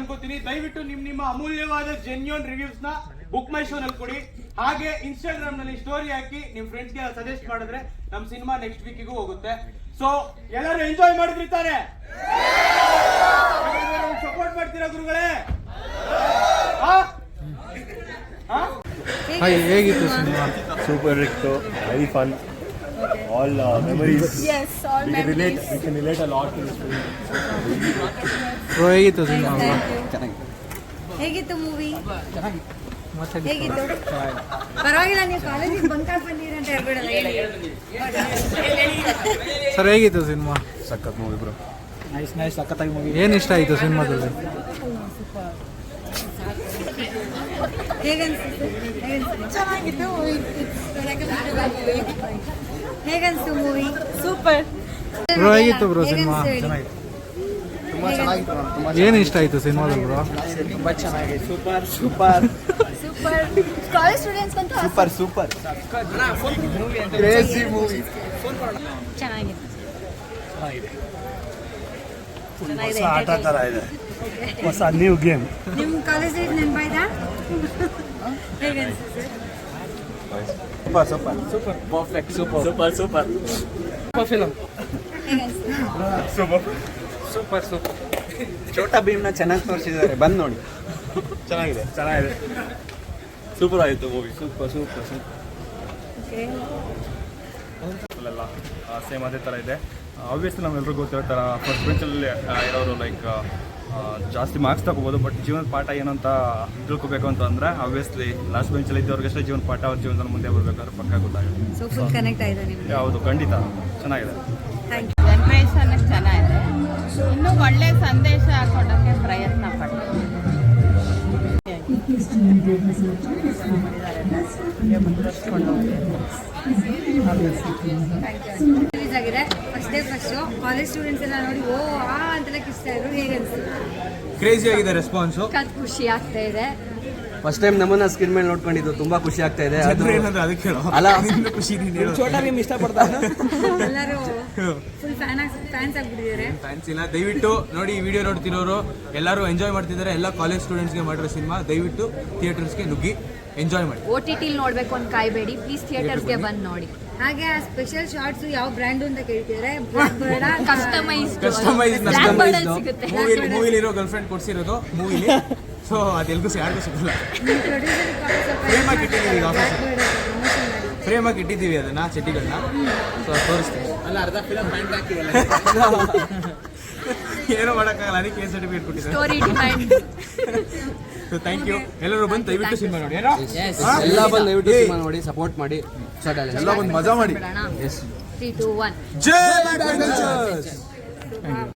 ಅನ್ಕೋತೀನಿ. ದಯವಿಟ್ಟು ನಿಮ್ ನಿಮ್ಮ ಅಮೂಲ್ಯವಾದ ಜೆನ್ಯೂನ್ ರಿವ್ಯೂಸ್ನ ಬುಕ್ ಮೈ ಶೋ ನಲ್ಲಿ ಕೊಡಿ. ಹಾಗೆ ಇನ್ಸ್ಟಾಗ್ರಾಮ್ನಲ್ಲಿ ಸ್ಟೋರಿ ಹಾಕಿ ನಿಮ್ ಫ್ರೆಂಡ್ಸ್ಗೆ ಸಜೆಸ್ಟ್ ಮಾಡಿದ್ರೆ ನಮ್ ಸಿನಿಮಾ ನೆಕ್ಸ್ಟ್ ವೀಕಿಗೂ ಹೋಗುತ್ತೆ. ಸೊ ಎಲ್ಲರೂ ಎಂಜಾಯ್ ಮಾಡಿದ್ರಿ ತಾನೆ? ಸಪೋರ್ಟ್ ಮಾಡ್ತೀರಾ ಗುರುಗಳೇ? ಹೇಗಿತ್ತು ಸಿನಿಮಾ ಸೂಪರ್ ಇತ್ತು very fun. All uh, memories. Yes, all We can relate. memories. We can relate a lot to this film. ಹೇಗಿತ್ತು Thank ಹೇಗಿತ್ತು ಮೂವಿ ಹೇಗಿತ್ತು? ಪರವಾಗಿಲ್ಲ ನೀವು ಕಾಲೇಜಿಗೆ ಬಂಕಾಕ್ ಬಂದಿರಿ ಅಂತ ಹೇಳ್ಬಿಡಲ್ಲ ಹೇಳಿ. ಸರ್ ಹೇಗಿತ್ತು ಸಿನಿಮಾ? ಸಖತ್ ಮೂವಿ ಬ್ರೋ ನೈಸ್ ನೈಸ್ ಸಖತ್ತಾಗಿ ಮೂವಿ ಏನು ಇಷ್ಟ ಆಯಿತು ಸಿನಿಮಾದಲ್ಲಿ? ಹೇಗನ್ಸಿತ್ತು ಚೆನ್ನಾಗಿತ್ತು ಹೇಗನ್ಸ್ತು ಮೂವಿ ಸೂಪರ್ ಬ್ರೋ ಹೇಗಿತ್ತು ಬ್ರೋ ಸಿನಿಮಾ ತುಂಬಾ ಚೆನ್ನಾಗಿತ್ತು ತುಂಬಾ ಏನು ಇಷ್ಟ ಆಯ್ತು ಸಿನಿಮಾದಲ್ಲಿ ಬ್ರೋ ತುಂಬಾ ಚೆನ್ನಾಗಿದೆ. Super super super college students ಅಂತ ಸೂಪರ್ ಸೂಪರ್ ಕ್ರೇಜಿ ಮೂವಿ ಚೆನ್ನಾಗಿತ್ತು ಹೊಸ ಆಟ ಥರ ಇದೆ. ಹೊಸ ನ್ಯೂ ಗೇಮ್ ನಿಮ್ಮ college ನೆನಪಾಯ್ತಾ? Super super super perfect super super super film ಹೇಗನ್ಸಿತ್ತು super super super Chota ಭೀಮ್ನ ಚೆನ್ನಾಗಿ ತೋರಿಸಿದ್ದಾರೆ. ಬಂದು ನೋಡಿ. ಚೆನ್ನಾಗಿದೆ. ಚೆನ್ನಾಗಿದೆ. ಸೂಪರ್ ಆಯಿತು movie super super super same ಅದೇ ಥರ ಇದೆ. ಆಬ್ವಿಯಸ್ಲಿ ನಾವೆಲ್ಲರೂ ಗೊತ್ತಿರೋ ಥರ ಫಸ್ಟ್ ಬೆಂಚಲ್ಲಿ ಇರೋರು ಲೈಕ್ ಜಾಸ್ತಿ ಮಾರ್ಕ್ಸ್ ತಗೋಬೋದು ಬಟ್ ಜೀವನದ ಪಾಠ ಏನಂತ ಅಂತ ತಿಳ್ಕೊಬೇಕು ಅಂತ ಅಂದರೆ ಆಬ್ವಿಯಸ್ಲಿ ಲಾಸ್ಟ್ ಬೆಂಚಲ್ಲಿ ಇದ್ದವ್ರಿಗಷ್ಟೇ ಜೀವನ ಪಾಠ ಅವ್ರ ಜೀವನದ ಮುಂದೆ ಬರಬೇಕಾದ್ರೆ ಪಕ್ಕ ಗೊತ್ತಾಗುತ್ತೆ. ಸೊ ಫುಲ್ ಕನೆಕ್ಟ್ ಆಗಿದೆ ನಿಮಗೆ. ಹೌದು ಖಂಡಿತ. ಚೆನ್ನಾಗಿದೆ. ಥ್ಯಾಂಕ್ ಯು ಜನ್ರೇಷನ್ ಚೆನ್ನಾಗಿದೆ. ಇನ್ನೂ ಒಳ್ಳೆ ಸಂದೇಶ ಕೊಡೋಕ್ಕೆ ಪ್ರಯತ್ನ ಪಡ್ತೀವಿ ರಿಲೀಸ್ ಆಗಿದೆ first day first college students ಎಲ್ಲ ನೋಡಿ ಓ ಆ ಅಂತೆಲ್ಲ ಕಿಸ್ತಾ ಇದ್ರು. ಹೇಗೆ ಅನ್ಸುತ್ತೆ? ಕ್ರೇಜಿ ಆಗಿದೆ ರೆಸ್ಪಾನ್ಸ್ ಸಖತ್ ಖುಷಿ ಆಗ್ತಾ ಇದೆ. ಫಸ್ಟ್ ಟೈಮ್ ನಮ್ಮನ್ನ ಸ್ಕ್ರೀನ್ ಮೇಲೆ ನೋಡ್ಕೊಂಡಿದ್ದು ತುಂಬಾ ಖುಷಿ ಆಗ್ತಾ ಇದೆ. ಅದು ಏನಂದ್ರೆ ಅದಕ್ಕೆ ಹೇಳೋ? ಅಲ್ಲ. ಖುಷಿ ಎಲ್ಲರೂ ಫುಲ್ ಫ್ಯಾನ್ ಆಗಿ ಫ್ಯಾನ್ಸ್ ಆಗ್ಬಿಟ್ಟಿದ್ದಾರೆ. ಫ್ಯಾನ್ಸ್ ಇಲ್ಲ. ದಯವಿಟ್ಟು ನೋಡಿ ಈ ವಿಡಿಯೋ ನೋಡ್ತಿರೋರು ಎಲ್ಲರೂ ಎಂಜಾಯ್ ಮಾಡ್ತಿದ್ದಾರೆ. ಎಲ್ಲ ಕಾಲೇಜ್ ಸ್ಟೂಡೆಂಟ್ಸ್ಗೆ ಮಾಡಿರೋ ಸಿನಿಮಾ ದಯವಿಟ್ಟು ಥಿಯೇಟರ್ಸ್ಗೆ ನುಗ್ಗಿ ಎಂಜಾಯ್ ಮಾಡಿ. ಓ ಟಿ ಟಿಲಿ ನೋಡ್ಬೇಕು ಅಂತ ಕಾಯ್ಬೇಡಿ. ಪ್ಲೀಸ್ ಥಿಯೇಟರ್ಸ್ಗೆ ಬಂದು ನೋಡಿ. ಹಾಗೆ ಆ ಸ್ಪೆಷಲ್ ಶಾರ್ಟ್ಸ್ ಯಾವ ಬ್ರ್ಯಾಂಡ್ ಅಂತ ಕೇಳ್ತಿದ್ರೆ? ಕಸ್ಟಮೈಸ್ ಕಸ್ಟಮೈಸ್ ಸಿಗುತ್ತೆ. ಮೂವಿಲಿ ಮೂವಿಲಿರೋ ಗರ್ಲ್ ಫ್ರೆಂಡ್ ಕೊಡ್ಸಿರೋದು ಮೂವಿಲಿ. ಸೊ ಅದೆಲ್ಗೂ ಯಾರಿಗೂ ಸಿಗಲ್ಲ. Frame ಆಗಿ ಇಟ್ಟಿದ್ದೀವಿ ಆಫೀಸ್. ಫ್ರೇಮ್ ಆಗಿ ಇಟ್ಟಿದ್ದೀವಿ ಅದನ್ನ ಚಡ್ಡಿಗಳನ್ನ. ಸೊ ತೋರಿಸ್ತೀವಿ ಅಲ್ಲ ಅರ್ಧ ಫಿಲಮ್ ಪ್ಯಾಂಟ್ ಹಾಕಿದಲ್ಲ ಏನೋ ಮಾಡೋಕ್ಕಾಗಲ್ಲ ಅದಕ್ಕೆ ಏನು ಸರ್ಟಿಫಿಕೇಟ್ ಕೊಟ್ಟಿದ್ದಾರೆ? ಸೊ ಥ್ಯಾಂಕ್ ಯು ಎಲ್ಲರೂ ಬಂದು ದಯವಿಟ್ಟು ಸಿನಿಮಾ ನೋಡಿ ಏನೋ? ಎಲ್ಲ ಬಂದು ದಯವಿಟ್ಟು ಸಿನಿಮಾ ನೋಡಿ ಸಪೋರ್ಟ್ ಮಾಡಿ. ಎಲ್ಲ ಬಂದು ಮಜಾ ಮಾಡಿ. ತ್ರೀ ಟು ಒನ್ ಜೈ.